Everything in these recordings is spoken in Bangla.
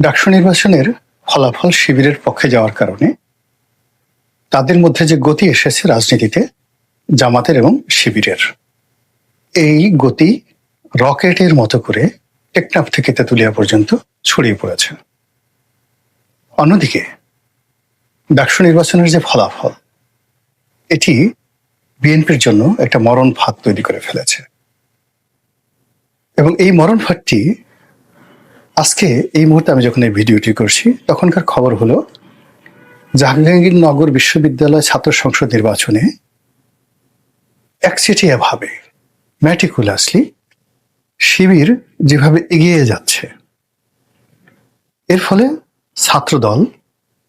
ডাকসু নির্বাচনের ফলাফল শিবিরের পক্ষে যাওয়ার কারণে তাদের মধ্যে যে গতি এসেছে রাজনীতিতে, জামাতের এবং শিবিরের, এই গতি রকেটের মতো করে টেকনাফ থেকে তেঁতুলিয়া পর্যন্ত ছড়িয়ে পড়েছে। অন্যদিকে, ডাকসু নির্বাচনের যে ফলাফল, এটি বিএনপির জন্য একটা মরণ ফাঁদ তৈরি করে ফেলেছে। এবং এই মরণ ফাঁদটি আজকে এই মুহূর্তে আমি যখন এই ভিডিওটি করছি, তখনকার খবর হলো জাহাঙ্গীরনগর বিশ্ববিদ্যালয় ছাত্র সংসদ নির্বাচনে একচেটিয়া ভাবে ম্যাটিকুলাসলি শিবির যেভাবে এগিয়ে যাচ্ছে, এর ফলে ছাত্রদল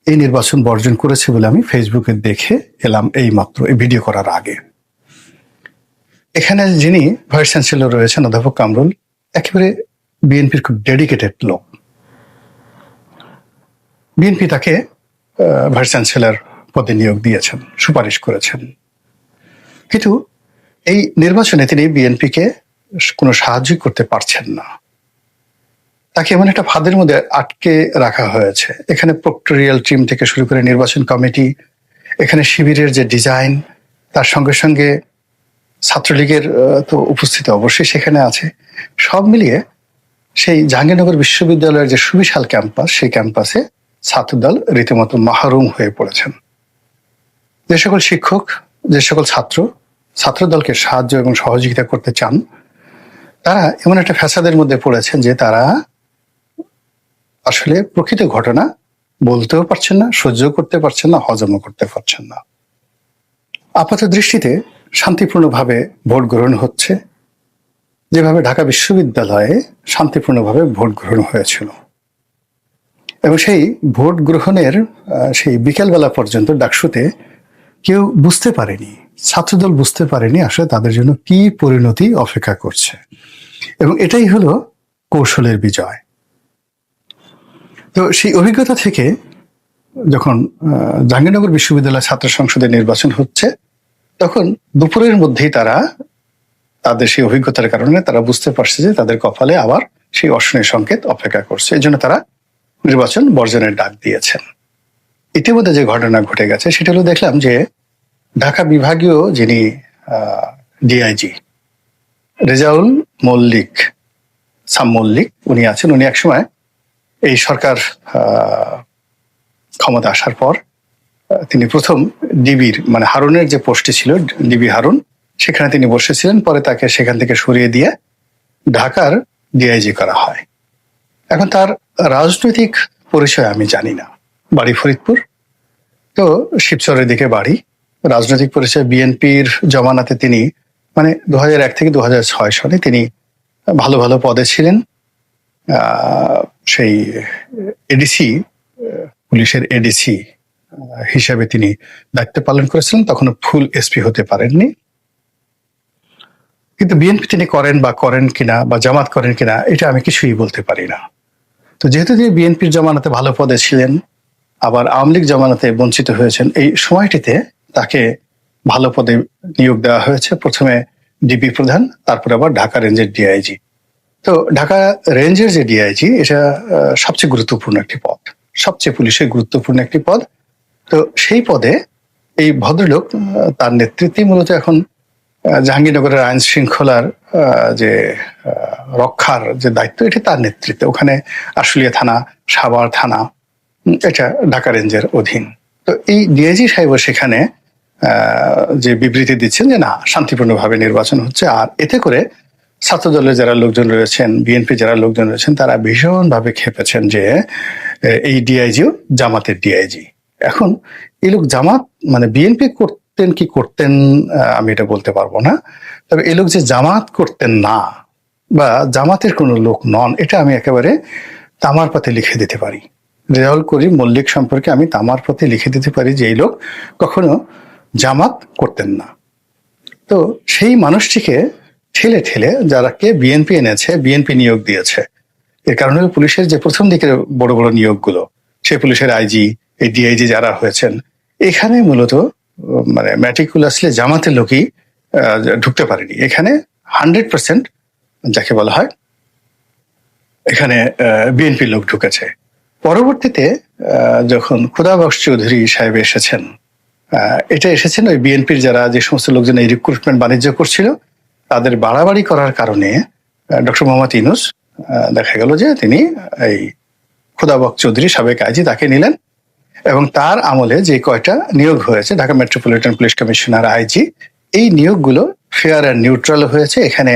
এই নির্বাচন বর্জন করেছে বলে আমি ফেসবুকে দেখে এলাম এই মাত্র, এই ভিডিও করার আগে। এখানে যিনি ভাইস চ্যান্সেলর রয়েছেন, অধ্যাপক কামরুল, একেবারে বিএনপির খুব ডেডিকেটেড লোক। বিএনপি তাকে ভাইস চ্যান্সেলর পদে নিয়োগ দিয়েছেন, সুপারিশ করেছেন। কিন্তু এই নির্বাচনে তিনি বিএনপিকে কোনো সাহায্য করতে পারছেন না। তাকে এমন একটা ফাঁদের মধ্যে আটকে রাখা হয়েছে। এখানে প্রক্টোরিয়াল টিম থেকে শুরু করে নির্বাচন কমিটি, এখানে শিবিরের যে ডিজাইন, তার সঙ্গে সঙ্গে ছাত্রলীগের তো উপস্থিতি অবশ্যই সেখানে আছে। সব মিলিয়ে সেই জাহাঙ্গীরনগর বিশ্ববিদ্যালয়ের যে সুবিশাল ক্যাম্পাস, সেই ক্যাম্পাসে ছাত্রদল রীতিমতো মাহরুম হয়ে পড়েছেন। যে সকল শিক্ষক, যে সকল ছাত্র, ছাত্রদলকে সাহায্য এবং সহযোগিতা করতে চান, তারা এমন একটা ফ্যাসাদের মধ্যে পড়েছেন যে তারা আসলে প্রকৃত ঘটনা বলতেও পারছেন না সহ্য করতে পারছেন না, হজমও করতে পারছেন না। আপাত দৃষ্টিতে শান্তিপূর্ণভাবে ভোট গ্রহণ হচ্ছে। যেভাবে ঢাকা বিশ্ববিদ্যালয়ে শান্তিপূর্ণভাবে ভোট গ্রহণ হয়েছিল। এবং সেই ভোট গ্রহণের সেই বিকেলবেলা পর্যন্ত ডাকসুতে কেউ বুঝতে পারেনি, ছাত্রদল বুঝতে পারেনি আসলে তাদের জন্য কি পরিণতি অপেক্ষা করছে। এবং এটাই হলো কৌশলের বিজয়। তো সেই অভিজ্ঞতা থেকে যখন জাহাঙ্গীরনগর বিশ্ববিদ্যালয় ছাত্র সংসদের নির্বাচন হচ্ছে, তখন দুপুরের মধ্যেই তারা তাদের সেই অভিজ্ঞতার কারণে তারা বুঝতে পারছে যে তাদের কপালে আবার সেই অশনের সংকেত অপেক্ষা করছে। এই জন্য তারা নির্বাচন বর্জনের ডাক দিয়েছেন। ইতিমধ্যে যে ঘটনা ঘটে গেছে, সেটা হলো দেখলাম যে ঢাকা বিভাগীয় যিনি ডিআইজি রেজাউল মল্লিক, সাম মল্লিক উনি আছেন। উনি একসময় এই সরকার ক্ষমতা আসার পর, তিনি প্রথম ডিবির মানে হারুনের যে পোস্টে ছিল ডিবি হারুন সেখানে তিনি বসেছিলেন, পরে তাকে সেখান থেকে সরিয়ে দিয়ে ঢাকার ডিআইজি করা হয়। এখন তার রাজনৈতিক পরিচয় আমি জানি না। বাড়ি ফরিদপুর। তো শিবচরের দিকে বাড়ি। রাজনৈতিক পরিচয় বিএনপির জমানাতে তিনি মানে দু এক থেকে দু ছয় সালে তিনি ভালো ভালো পদে ছিলেন। সেই এডিসি পুলিশের এডিসি হিসাবে তিনি দায়িত্ব পালন করেছিলেন। তখনও ফুল এসপি হতে পারেননি। কিন্তু বিএনপি তিনি করেন বা করেন কিনা বা জামাত করেন কিনা, এটা আমি কিছুই বলতে পারি না। তো যেহেতু তিনি বিএনপির জমানাতে ভালো পদে ছিলেন, আবার আওয়ামী লীগ জমানাতে বঞ্চিত হয়েছেন, এই সময়টিতে তাকে ভালো পদে নিয়োগ দেওয়া হয়েছে। প্রথমে ডিবি প্রধান, তারপরে আবার ঢাকা রেঞ্জের ডিআইজি তো ঢাকা রেঞ্জের যে ডিআইজি এটা সবচেয়ে গুরুত্বপূর্ণ একটি পদ, সবচেয়ে পুলিশের গুরুত্বপূর্ণ একটি পদ। তো সেই পদে এই ভদ্রলোক তার নেতৃত্বে মূলত এখন জাহাঙ্গীরনগরের আইন শৃঙ্খলার যে রক্ষার যে দায়িত্ব, এটি তার নেতৃত্বে। ওখানে আশুলিয়া থানা, সাভার থানা এটা ঢাকা রেঞ্জের অধীন। তো এই ডিআইজি সাহেব সেখানে যে বিবৃতি দিচ্ছেন যে না, শান্তিপূর্ণভাবে নির্বাচন হচ্ছে। আর এতে করে ছাত্র দলের যারা লোকজন রয়েছেন, বিএনপি যারা লোকজন রয়েছেন, তারা ভীষণভাবে খেপেছেন যে এই ডিআইজিও জামাতের ডিআইজি। এখন, এই লোক জামাত মানে বিএনপি করতেন, কি করতেন আমি এটা বলতে পারব না। তবে এ লোক যে জামাত করতেন না বা জামাতের কোনো লোক নন, এটা আমি একেবারে তামার পাতে লিখে দিতে পারি। রেজাউল করিম মল্লিক সম্পর্কে আমি তামার পথে লিখে দিতে পারি যে এই লোক কখনো জামাত করতেন না। তো সেই মানুষটিকে ঠেলে ঠেলে যারাকে বিএনপি এনেছে, বিএনপি নিয়োগ দিয়েছে, এর কারণে পুলিশের যে প্রথম দিকের বড় বড় নিয়োগগুলো, সেই পুলিশের আইজি, এই ডিআইজি যারা হয়েছেন, এখানে মূলত মানে ম্যাটিকুলাসলি জামাতের লোকই ঢুকতে পারেনি। এখানে হান্ড্রেড পার্সেন্ট যাকে বলা হয়, এখানে বিএনপির লোক ঢুকেছে। পরবর্তীতে যখন খুদাবক্স চৌধুরী সাহেব এসেছেন এটা এসেছেন ওই বিএনপির যারা যে সমস্ত লোকজন এই রিক্রুটমেন্ট বাণিজ্য করছিল, তাদের বাড়াবাড়ি করার কারণে ডক্টর মোহাম্মদ ইনুস দেখা গেল যে তিনি এই খুদাবক চৌধুরী সাবেক আইজি তাকে নিলেন। এবং তার আমলে যে কয়টা নিয়োগ হয়েছে, Dhaka metropolitan police commissioner IG এই নিয়োগগুলো ফেয়ার অ্যান্ড নিউট্রাল হয়েছে। এখানে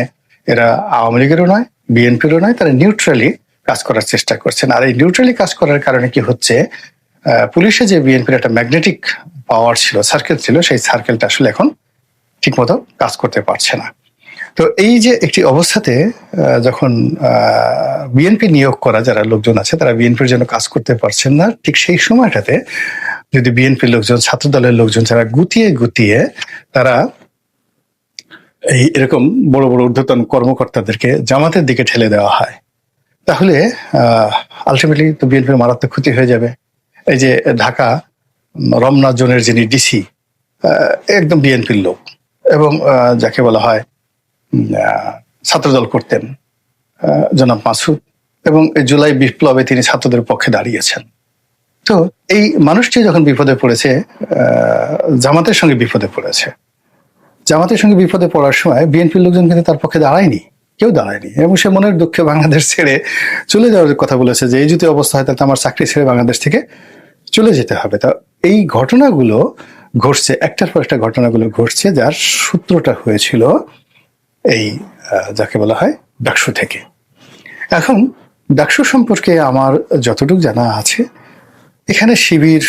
এরা আওয়ামী লীগেরও নয়, বিএনপিরও নয়, তারা নিউট্রালি কাজ করার চেষ্টা করছেন। আর এই নিউট্রালি কাজ করার কারণে কি হচ্ছে পুলিশে যে বিএনপির একটা ম্যাগনেটিক পাওয়ার ছিল সার্কেল ছিল, সেই সার্কেলটা আসলে এখন ঠিকমতো কাজ করতে পারছে না। তো এই যে একটি অবস্থাতে যখন বিএনপি নিয়োগ করা যারা লোকজন আছে, তারা বিএনপির জন্য কাজ করতে পারছেন না, ঠিক সেই সময়টাতে যদি বিএনপির লোকজন ছাত্র দলের লোকজন যারা গুতিয়ে গুতিয়ে তারা এই এরকম বড় বড় ঊর্ধ্বতন কর্মকর্তাদেরকে জামাতের দিকে ঠেলে দেওয়া হয়, তাহলে আলটিমেটলি তো বিএনপির মারাত্মক ক্ষতি হয়ে যাবে। এই যে ঢাকা, রমনা জোনের যিনি ডিসি একদম বিএনপির লোক এবং যাকে বলা হয় ছাত্রদল করতেন জনাব মাসুদ। এবং জুলাই বিপ্লবে তিনি ছাত্রদের পক্ষে দাঁড়িয়েছেন। তো এই মানুষটি যখন বিপদে পড়েছে জামাতের সঙ্গে বিপদে পড়েছে। জামাতের সঙ্গে বিপদে পড়ার সময় বিএনপির লোকজন কিন্তু তার পক্ষে দাঁড়ায়নি, কেউ দাঁড়ায়নি। এবং সে মনের দুঃখে বাংলাদেশ ছেড়ে চলে যাওয়ার কথা বলেছে যে, এই যদি অবস্থা হয় তাহলে আমার চাকরি ছেড়ে বাংলাদেশ থেকে চলে যেতে হবে। তা এই ঘটনাগুলো ঘটছে, একটার পর একটা ঘটনাগুলো ঘটছে, যার সূত্রটা হয়েছিল এই যাকে বলা হয় ডাকসু থেকে। এখন, ডাকসু সম্পর্কে আমার যতটুকু জানা আছে, এখানে শিবির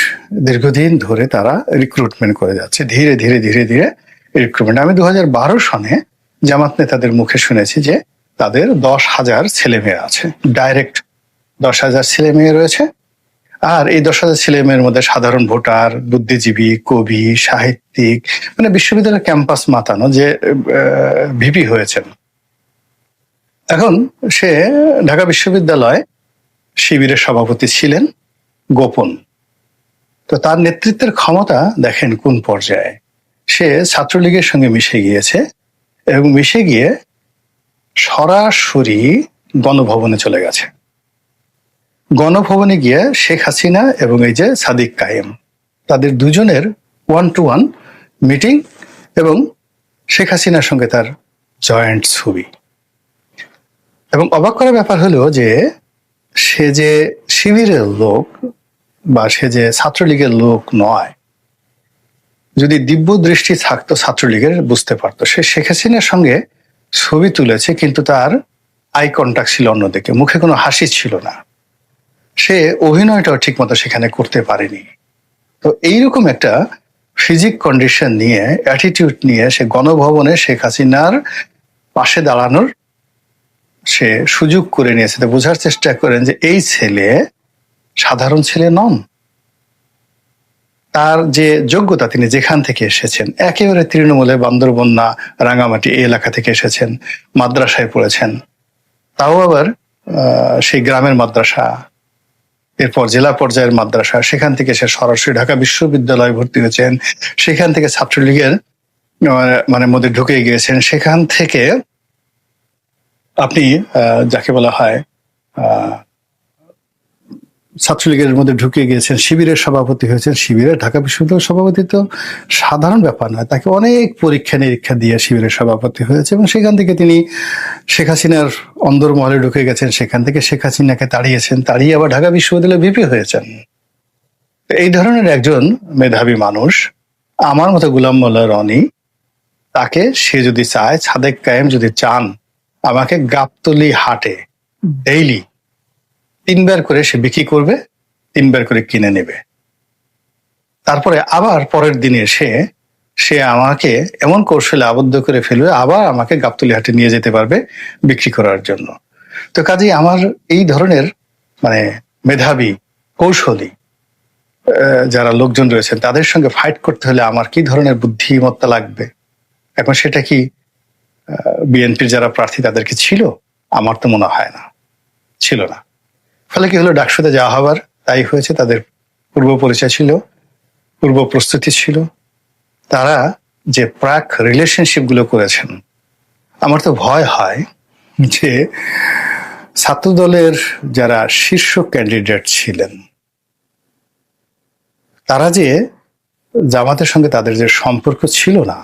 দীর্ঘদিন ধরে তারা রিক্রুটমেন্ট করে যাচ্ছে। ধীরে ধীরে ধীরে ধীরে রিক্রুটমেন্ট আমি দু সনে জামাত নেতাদের মুখে শুনেছি যে তাদের দশ হাজার ছেলে মেয়ে আছে। ডাইরেক্ট দশ হাজার ছেলে মেয়ে রয়েছে। আর এই দশ হাজার ছেলে মেয়ের মধ্যে সাধারণ ভোটার, বুদ্ধিজীবী, কবি, সাহিত্যিক মানে বিশ্ববিদ্যালয়ের ক্যাম্পাস মাতানো যে ভিপি হয়েছেন। এখন সে ঢাকা বিশ্ববিদ্যালয় শিবিরের সভাপতি ছিলেন গোপন। তো তার নেতৃত্বের ক্ষমতা দেখেন কোন পর্যায়ে। সে ছাত্রলীগের সঙ্গে মিশে গিয়েছে এবং মিশে গিয়ে সরাসরি গণভবনে চলে গেছে। গণভবনে গিয়ে শেখ হাসিনা এবং এই যে সাদিক কায়েম, তাদের দুজনের ওয়ান টু ওয়ান মিটিং এবং শেখ হাসিনার সঙ্গে তার জয়েন্ট ছবি। এবং অবাক করার ব্যাপার হলো যে সে যে শিবিরের লোক বা সে যে ছাত্রলীগের লোক নয়, যদি দিব্য দৃষ্টি থাকতো ছাত্রলীগের, বুঝতে পারতো। সে শেখ হাসিনার সঙ্গে ছবি তুলেছে, কিন্তু তার আই কন্টাক্ট ছিল অন্যদিকে, মুখে কোনো হাসি ছিল না। সে অভিনয়টাও ঠিক মতো সেখানে করতে পারেনি। তো এইরকম একটা ফিজিক কন্ডিশন নিয়ে অ্যাটিটিউড নিয়ে সে গণভবনে শেখ হাসিনার পাশে দাঁড়ানোর সে সুযোগ করে নিয়েছে। তো বোঝার চেষ্টা করেন যে এই ছেলে সাধারণ ছেলে নন। তার যে যোগ্যতা তিনি যেখান থেকে এসেছেন, একেবারে তৃণমূলে বান্দরবন্যা রাঙামাটি এই এলাকা থেকে এসেছেন, মাদ্রাসায় পড়েছেন। তাও আবার সেই গ্রামের মাদ্রাসা এরপর জেলা পর্যায়ের মাদ্রাসা সেখান থেকে সে সরাসরি ঢাকা বিশ্ববিদ্যালয়ে ভর্তি হয়েছেন। সেখান থেকে ছাত্রলীগের আহ, মানে মধ্যে ঢুকে গিয়েছেন। সেখান থেকে আপনি যাকে বলা হয় ছাত্রলীগের মধ্যে ঢুকে গিয়েছেন, শিবিরের সভাপতি হয়েছেন, শিবিরের ঢাকা বিশ্ববিদ্যালয়ের সভাপতি তো সাধারণ ব্যাপার নয়, তাকে অনেক পরীক্ষা নিরীক্ষা দিয়ে শিবিরের সভাপতি হয়েছে এবং সেখান থেকে তিনি শেখ হাসিনার অন্দরমহলে ঢুকে গেছেন, সেখান থেকে শেখ হাসিনাকে তাড়িয়েছেন, তাড়িয়ে আবার ঢাকা বিশ্ববিদ্যালয়ে ভিপি হয়েছেন। এই ধরনের একজন মেধাবী মানুষ, আমার মতো গুলাম মোল্লা রনি, তাকে সে যদি চায়, সাদেক কায়েম যদি চান, আমাকে গাবতলি হাটে ডেইলি তিনবার করে সে বিক্রি করবে, তিনবার করে কিনে নেবে। তারপরে আবার পরের দিনে এসে সে আমাকে এমন কৌশলে আবদ্ধ করে ফেলবে, আবার আমাকে গাবতলি হাটে নিয়ে যেতে পারবে বিক্রি করার জন্য। তো কাজেই আমার এই ধরনের মানে মেধাবী কৌশলী যারা লোকজন রয়েছেন, তাদের সঙ্গে ফাইট করতে হলে আমার কি ধরনের বুদ্ধিমত্তা লাগবে? এখন সেটা কি বিএনপির যারা প্রার্থী তাদেরকে ছিল? আমার তো মনে হয় না। ছিল না। ফলে কি হলো? ডাকসুতে যাওয়া হবার তাই হয়েছে, তাদের পূর্ব পরিচয় ছিল, পূর্ব প্রস্তুতি ছিল। তারা যে প্রাক রিলেশনশিপগুলো করেছেন, আমার তো ভয় হয় যে ছাত্রদলের যারা শীর্ষ ক্যান্ডিডেট ছিলেন, তারা যে জামাতের সঙ্গে তাদের যে সম্পর্ক ছিল না,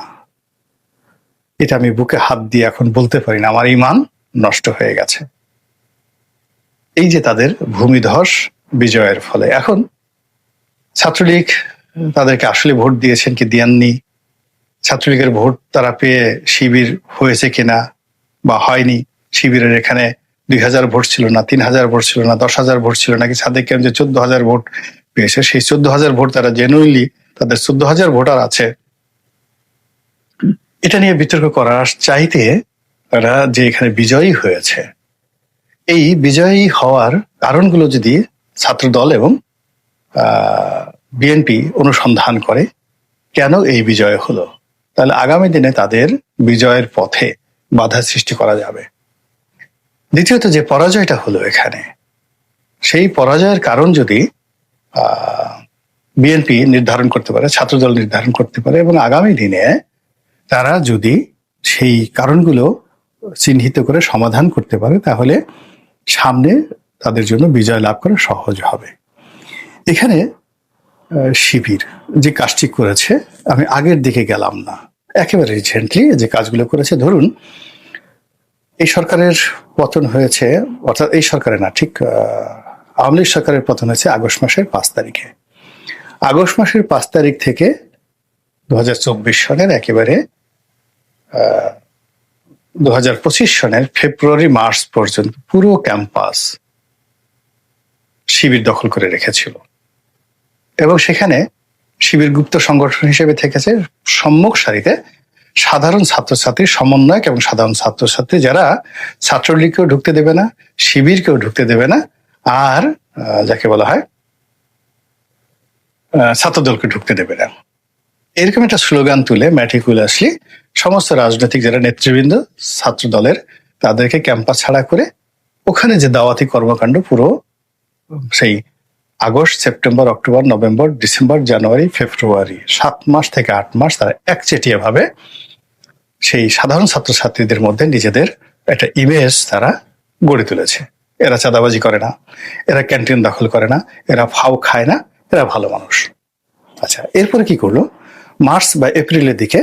এটা আমি বুকে হাত দিয়ে এখন বলতে পারি না। আমার ইমান নষ্ট হয়ে গেছে। এই যে তাদের ভূমিধস বিজয়ের ফলে। এখন ছাত্রলীগ তাদেরকে আসলে ভোট দিয়েছেন কি দেননি? ছাত্রলীগের ভোট তারা পেয়ে শিবির হয়েছে কিনা বা হয়নি? শিবিরের এখানে দুই হাজার ভোট ছিল না, তিন হাজার ভোট ছিল না, দশ হাজার ভোট ছিল নাকি সাদেক ক্যাম্প যে চোদ্দ হাজার ভোট পেয়েছে? সেই চোদ্দ হাজার ভোট তারা জেনুইনলি তাদের চোদ্দ হাজার ভোটার আছে। এটা নিয়ে বিতর্ক করার চাইতে তারা যে এখানে বিজয়ী হয়েছে এই বিজয়ী হওয়ার কারণগুলো যদি ছাত্র দল এবং বিএনপি অনুসন্ধান করে, কেন এই বিজয় হলো? তাহলে আগামী দিনে তাদের বিজয়ের পথে বাধা সৃষ্টি করা যাবে। দ্বিতীয়ত যে পরাজয়টা হলো এখানে, সেই পরাজয়ের কারণ যদি বিএনপি নির্ধারণ করতে পারে, ছাত্রদল নির্ধারণ করতে পারে এবং আগামী দিনে তারা যদি সেই কারণগুলো চিহ্নিত করে সমাধান করতে পারে, তাহলে সামনে তাদের জন্য বিজয় লাভ করা সহজ হবে। এখানে শিবির যে কাজটি করেছে, আমি আগের দিকে গেলাম না। একেবারে রিসেন্টলি যে কাজগুলো করেছে, ধরুন, এই সরকারের পতন হয়েছে, অর্থাৎ এই সরকারের না, ঠিক আওয়ামী লীগ সরকারের পতন হয়েছে আগস্ট মাসের পাঁচ তারিখে। আগস্ট মাসের পাঁচ তারিখ থেকে দু সনের একেবারে দু সনের ফেব্রুয়ারি, মার্চ পর্যন্ত পুরো ক্যাম্পাস শিবির দখল করে রেখেছিল। এবং সেখানে শিবির গুপ্ত সংগঠন হিসেবে থেকেছে সম্মুখ সারিতে সাধারণ ছাত্রছাত্রীর সমন্বয়ক এবং সাধারণ ছাত্রছাত্রী যারা ছাত্রলীগকেও ঢুকতে দেবে না, শিবিরকেও ঢুকতে দেবে না, আর যাকে বলা হয় ছাত্রদলকে ঢুকতে দেবে না। এরকম একটা স্লোগান তুলে ম্যাটিকুলাসলি সমস্ত রাজনৈতিক যারা নেতৃবৃন্দ ছাত্র দলের তাদেরকে ক্যাম্পাস ছাড়া করে ওখানে যে দাওয়াতি কর্মকাণ্ড পুরো, সেই August, September, October, November, December, জানুয়ারি, ফেব্রুয়ারি, সাত মাস থেকে আট মাস তারা একচেটিয়া ভাবে সেই সাধারণ ছাত্রছাত্রীদের মধ্যে নিজেদের একটা ইমেজ তারা গড়ে তুলেছে। এরা চাঁদাবাজি করে না, এরা ক্যান্টিন দখল করে না, এরা ফাও খায় না, এরা ভালো মানুষ। আচ্ছা এরপরে কি করল? মার্চ বা এপ্রিলের দিকে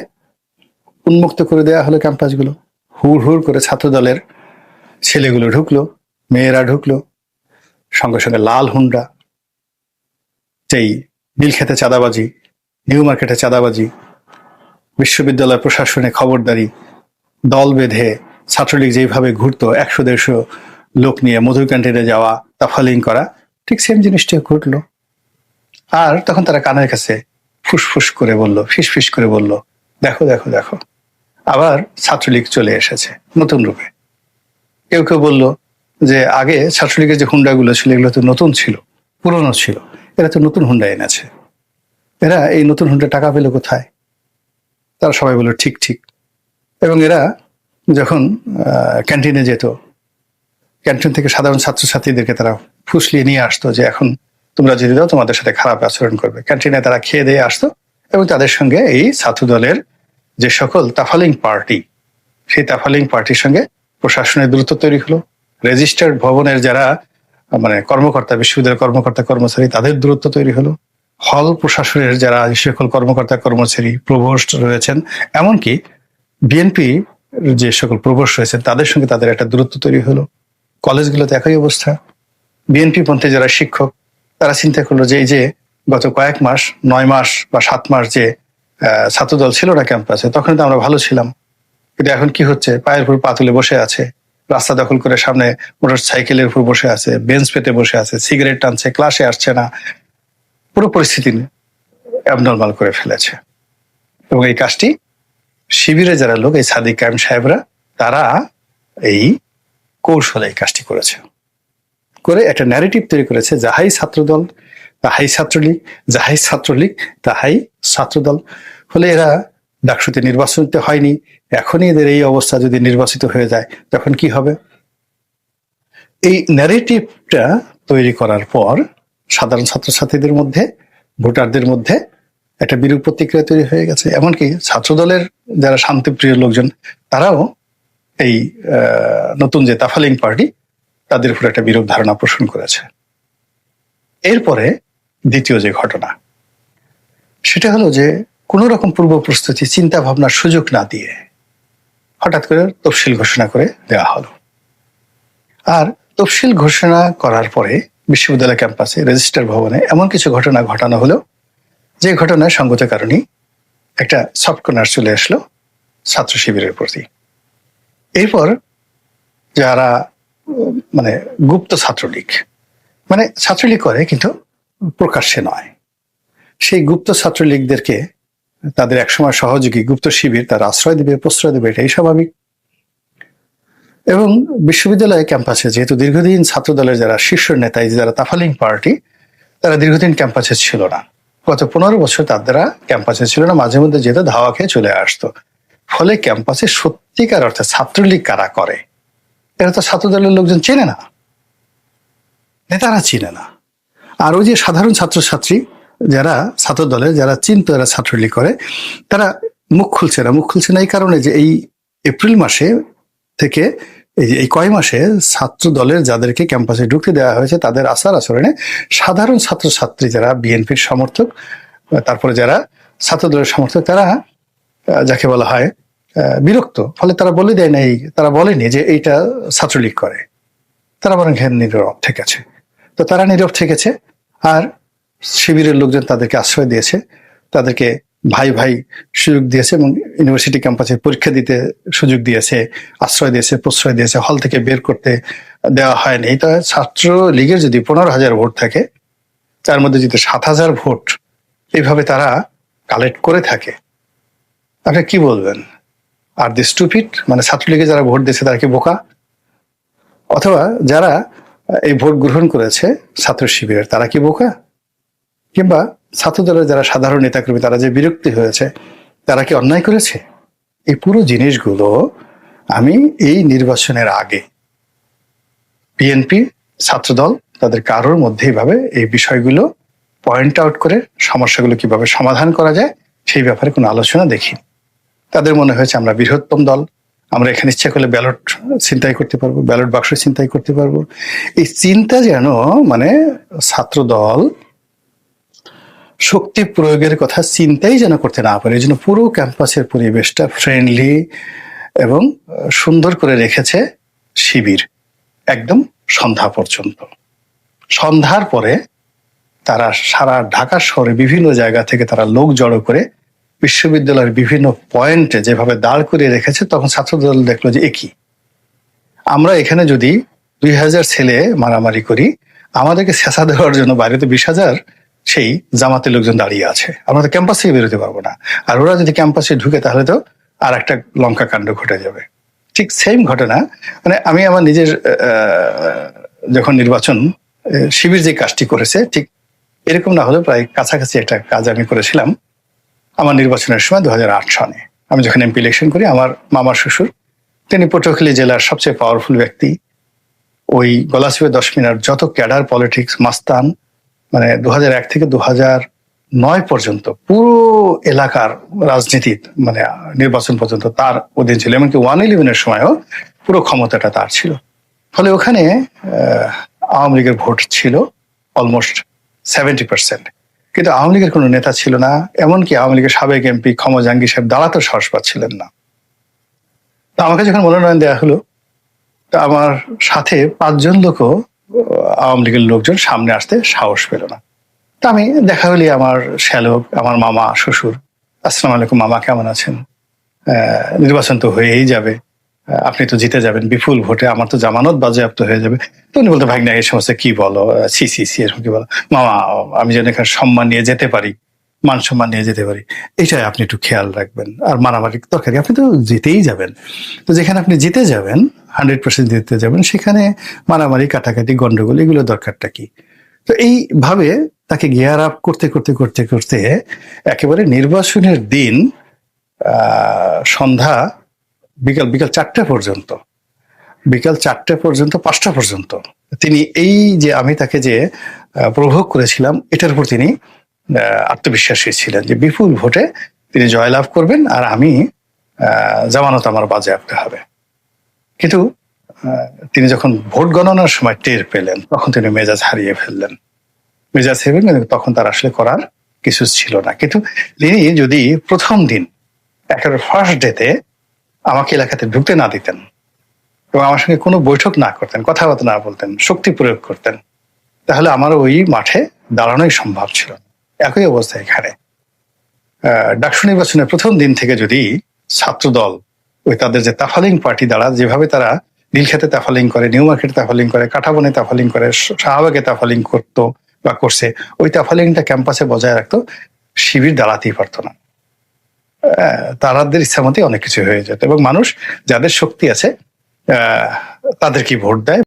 উন্মুক্ত করে দেওয়া হলো ক্যাম্পাসগুলো। হুড় হুড় করে ছাত্র দলের ছেলেগুলো ঢুকলো, মেয়েরা ঢুকলো, সঙ্গে সঙ্গে লাল হুন্ডা বিল খেতে চাঁদাবাজি, নিউ মার্কেটে চাঁদাবাজি, বিশ্ববিদ্যালয় প্রশাসনে খবরদারি, দল বেঁধে ছাত্রলীগ যেভাবে ঘুরতো, একশো দেড়শো লোক নিয়ে মধুর ক্যান্টিনে যাওয়া, তাফালিং করা, ঠিক সেম জিনিসটা ঘটলো। আর তখন তারা কানের কাছে ফুসফুস করে বলল ফিস ফিস করে বলল, দেখো দেখো দেখো। আবার ছাত্রলীগ চলে এসেছে নতুন রূপে। কেউ কেউ বলল যে আগে ছাত্রলীগের যে হুন্ডাগুলো ছিল, এগুলো তো নতুন ছিল, পুরনো ছিল, এরা তো নতুন হুন্ডা এনেছে। এরা এই নতুন হুন্ডা টাকা পেল কোথায়? তারা সবাই বলল ঠিক ঠিক। এবং এরা যখন ক্যান্টিনে যেত, ক্যান্টিন থেকে সাধারণ ছাত্রছাত্রীদেরকে তারা ফুসলিয়ে নিয়ে আসতো যে এখন তোমরা যদি দাও তোমাদের সাথে খারাপ আচরণ করবে। ক্যান্টিনে তারা খেয়ে দিয়ে আসতো এবং তাদের সঙ্গে এই ছাত্র দলের যে সকল তাফালিং পার্টি, সেই তাফালিং পার্টির সঙ্গে প্রশাসনের দূরত্ব তৈরি হলো। রেজিস্টার্ড ভবনের যারা মানে কর্মকর্তা, বিশ্ববিদ্যালয়ের কর্মকর্তা, কর্মচারী, তাদের দূরত্ব তৈরি হলো। হল প্রশাসনের যারা সকল কর্মকর্তা, কর্মচারী, প্রভোস্ট রয়েছেন, এমনকি বিএনপি যে সকল প্রভোস্ট রয়েছেন, তাদের সঙ্গে তাদের একটা দূরত্ব তৈরি হলো। কলেজগুলোতে একই অবস্থা। বিএনপি পন্থী যারা শিক্ষক, তারা চিন্তা করল যে এই যে গত কয়েক মাস, নয় মাস বা সাত মাস যে ছাত্রদল ছিল না ক্যাম্পাসে, তখন তো আমরা ভালো ছিলাম। কিন্তু এখন কি হচ্ছে? পায়ের উপর পা তুলে বসে আছে, রাস্তা দখল করে সামনে মোটর সাইকেলের উপর বসে আছে, বেঞ্চ পেতে বসে আছে, সিগারেট টানছে, ক্লাসে আসছে না। পুরো পরিস্থিতি অ্যাবনর্মাল করে ফেলেছে। এবং এই কাজটি শিবিরে যারা লোক, এই সাদিক কায়েম সাহেবরা, তারা এই কৌশলে এই কাজটি করেছে। করে একটা ন্যারেটিভ তৈরি করেছে যাহাই ছাত্রদল তাহাই ছাত্রলীগ, যাহাই ছাত্রলীগ, তাহাই ছাত্রদল। ফলে এরা ডাকসুতে নির্বাচিত হয়নি। এখনই এদের এই অবস্থা যদি নির্বাচিত হয়ে যায়, তখন কি হবে? এই ন্যারেটিভটা তৈরি করার পর সাধারণ ছাত্রছাত্রীদের মধ্যে, ভোটারদের মধ্যে একটা বিরূপ প্রতিক্রিয়া তৈরি হয়ে গেছে। এমনকি ছাত্রদলের যারা শান্তিপ্রিয় লোকজন, তারাও এই নতুন যে তাফালিং পার্টি, তাদের উপর একটা বিরূপ ধারণা পোষণ করেছে। এরপরে দ্বিতীয় যে ঘটনা, সেটা হলো যে কোন রকম পূর্ব প্রস্তুতি চিন্তা ভাবনার সুযোগ না দিয়ে হঠাৎ করে তফসিল ঘোষণা করে দেওয়া হলো। আর তফসিল ঘোষণা করার পরে বিশ্ববিদ্যালয় ক্যাম্পাসে রেজিস্টার ভবনে এমন কিছু ঘটনা ঘটানো হলো, যে ঘটনায় সঙ্গত কারণেই একটা সফট কর্নার চলে আসলো ছাত্র শিবিরের প্রতি। এরপর যারা মানে গুপ্ত ছাত্রলীগ মানে ছাত্রলীগ করে কিন্তু প্রকাশ্যে নয়। সেই গুপ্ত ছাত্রলীগদেরকে তাদের একসময় সহযোগী গুপ্ত শিবির, তার আশ্রয় দেবে, প্রশ্রয় দেবে, এটাই স্বাভাবিক। এবং বিশ্ববিদ্যালয় ক্যাম্পাসে যেহেতু দীর্ঘদিন ছাত্র দলের যারা শীর্ষ নেতা যারা তাফালিং পার্টি, তারা দীর্ঘদিন ক্যাম্পাসে ছিল না। গত পনেরো বছর তারা ক্যাম্পাসে ছিল না, মাঝে মধ্যে যেহেতু ধাওয়া খেয়ে চলে আসতো। ফলে ক্যাম্পাসে সত্যিকার অর্থে ছাত্রলীগ কারা করে? এরা তো ছাত্র দলের লোকজন চেনে না। নেতারা চিনে না। আর ওই যে সাধারণ ছাত্রছাত্রী যারা ছাত্র দলের যারা চিন্ত এরা ছাত্রলীগ করে, তারা মুখ খুলছে না। মুখ খুলছে না এই কারণে যে এই এপ্রিল মাসে থেকে এই যে এই কয় মাসে ছাত্র দলের যাদেরকে ক্যাম্পাসে ঢুকতে দেওয়া হয়েছে, তাদের আচার আচরণে সাধারণ ছাত্রছাত্রী যারা, বিএনপির সমর্থক তারপরে যারা ছাত্র দলের সমর্থক, তারা যাকে বলা হয় বিরক্ত। ফলে তারা বলে দেয় না এই তারা বলেনি যে এইটা ছাত্রলীগ করে। তারা বরং ঘের নীরব থেকেছে তো তারা নীরব থেকেছে আর শিবিরের লোকজন তাদেরকে আশ্রয় দিয়েছে, তাদেরকে ভাই ভাই সুযোগ দিয়েছে এবং ইউনিভার্সিটি ক্যাম্পাসে পরীক্ষা দিতে সুযোগ দিয়েছে, আশ্রয় দিয়েছে, প্রশ্রয় দিয়েছে, হল থেকে বের করতে দেওয়া হয়নি। এটা ছাত্র লীগের যদি পনেরো হাজার ভোট থাকে, তার মধ্যে যদি সাত হাজার ভোট এইভাবে তারা কালেক্ট করে থাকে, আপনি কি বলবেন? আর দি স্টুপিড মানে ছাত্রলীগে যারা ভোট দিয়েছে তারা কি বোকা? অথবা যারা এই ভোট গ্রহণ করেছে ছাত্র শিবিরের, তারা কি বোকা? কিংবা ছাত্র দলের যারা সাধারণ নেতাকর্মী, তারা যে বিরক্তি হয়েছে, তারা কি অন্যায় করেছে? এই পুরো জিনিসগুলো আমি এই নির্বাচনের আগে বিএনপি ছাত্রদল, তাদের কারোর মধ্যে এইভাবে এই বিষয়গুলো পয়েন্ট আউট করে সমস্যাগুলো কীভাবে সমাধান করা যায়, সেই ব্যাপারে কোনো আলোচনা দেখি তাদের মনে হয়েছে আমরা বৃহত্তম দল আমরা এখানে ইচ্ছা করলে ব্যালট চিন্তাই করতে পারব, ব্যালট বাক্স চিন্তাই করতে পারব। এই চিন্তা যেন মানে ছাত্র দল শক্তি প্রয়োগের কথা চিন্তাই যেন করতে না পারে, এই জন্য পুরো ক্যাম্পাসের পরিবেশটা ফ্রেন্ডলি এবং সুন্দর করে রেখেছে শিবির, একদম সন্ধ্যা পর্যন্ত। সন্ধ্যার পরে তারা সারা ঢাকা শহরে বিভিন্ন জায়গা থেকে তারা লোক জড়ো করে বিশ্ববিদ্যালয়ের বিভিন্ন পয়েন্টে যেভাবে দাঁড় করিয়ে রেখেছে, তখন ছাত্রদল দেখল যে একই আমরা এখানে যদি দুই হাজার ছেলে মারামারি করি, আমাদেরকে শেষা দেওয়ার জন্য বাইরে তো বিশ হাজার সেই জামাতের লোকজন দাঁড়িয়ে আছে। আমরা তো ক্যাম্পাস থেকে বেরোতে পারব না। আর ওরা যদি ক্যাম্পাসে ঢুকে, তাহলে তো আর একটা লঙ্কা কাণ্ড ঘটে যাবে। ঠিক সেম ঘটনা মানে আমি আমার নিজের যখন নির্বাচন শিবির যে কাজটি করেছে, ঠিক এরকম না হলেও প্রায় কাছাকাছি একটা কাজ আমি করেছিলাম। আমার নির্বাচনের সময় দু সনে। আমি যখন এমপি ইলেকশন করি, আমার মামার শ্বশুর, তিনি পটুয়াখালী জেলার সবচেয়ে পাওয়ারফুল ব্যক্তি। ওই গলাচিপে দশ মিনার যত ক্যাডার পলিটিক্স মাস্তান মানে দু এক থেকে দু নয় পর্যন্ত পুরো এলাকার রাজনীতি মানে নির্বাচন পর্যন্ত তার অধীন ছিল। এমনকি ওয়ান ইলেভেনের সময়ও পুরো ক্ষমতাটা তার ছিল। ফলে ওখানে আওয়ামী লীগের ভোট ছিল অলমোস্ট সেভেন্টি পার্সেন্ট কিন্তু আওয়ামী লীগের কোনো নেতা ছিল না, এমনকি আওয়ামী লীগের সাবেক এমপি ক্ষমা জাহাঙ্গীর সাহেব দাঁড়াতে সাহস পাচ্ছিলেন না। তো আমাকে যখন মনোনয়ন দেওয়া হলো, তো আমার সাথে পাঁচজন লোকও, আওয়ামী লীগের লোকজন সামনে আসতে সাহস পেল না। তা আমি দেখা হলি আমার শ্যালক আমার মামা, শ্বশুর, আসসালাম আলাইকুম মামা, কেমন আছেন? নির্বাচন তো হয়েই যাবে। আপনি তো জিতে যাবেন, বিপুল ভোটে আমার তো জামানত বাজেয়াপ্ত হয়ে যাবে। তো উনি বলতো ভাগ্না এই সমস্ত কি বলো? সি সি সি, এরকম কি বলো? মামা, আমি যেন এখানে সম্মান নিয়ে যেতে পারি, মান সম্মান নিয়ে যেতে পারি, এটাই আপনি একটু খেয়াল রাখবেন। আর মারামারি দরকারি আপনি তো জিতেই যাবেন। তো যেখানে আপনি জিতে যাবেন হান্ড্রেড পার্সেন্ট জিতে যাবেন, সেখানে মারামারি, কাটাকাটি, গন্ডগোল, এগুলো দরকারটা কি? তো এইভাবে তাকে গিয়ার আপ করতে করতে করতে করতে একেবারে নির্বাচনের দিন সন্ধ্যা বিকাল বিকাল চারটা পর্যন্ত, বিকাল চারটে পর্যন্ত, পাঁচটা পর্যন্ত। তিনি এই যে আমি তাকে যে প্রভোগ করেছিলাম, এটার উপর তিনি আত্মবিশ্বাসী ছিলেন যে বিপুল ভোটে তিনি জয়লাভ করবেন আর আমি জামানত আমার বাজে বাজেয়াপ্ত হবে। কিন্তু তিনি যখন ভোট গণনার সময় টের পেলেন, তখন তিনি মেজাজ হারিয়ে ফেললেন। মেজাজ হারিয়ে তখন তার আসলে করার কিছু ছিল না। কিন্তু তিনি যদি প্রথম দিন, একেবারে ফার্স্ট ডেতে আমাকে এলাকাতে ঢুকতে না দিতেন এবং আমার সঙ্গে কোনো বৈঠক না করতেন, কথাবার্তা না বলতেন, শক্তি প্রয়োগ করতেন, তাহলে আমার ওই মাঠে দাঁড়ানোই সম্ভব ছিল। একই অবস্থা এখানে। ডাকসু নির্বাচনের প্রথম দিন থেকে যদি ছাত্রদল ওই তাদের যে তাফালিং পার্টি দ্বারা যেভাবে তারা নীলক্ষেতে তাফালিং করে, নিউ মার্কেটে তাফালিং করে কাঠাবনে তাফালিং করে শাহবাগে তাফালিং করতো বা করছে, ওই তাফালিংটা ক্যাম্পাসে বজায় রাখতো, শিবির দাঁড়াতেই পারতো না। তারাদের ইচ্ছা অনেক কিছু হয়ে যেত। এবং মানুষ যাদের শক্তি আছে আহ, তাদেরকে ভোট দেয়।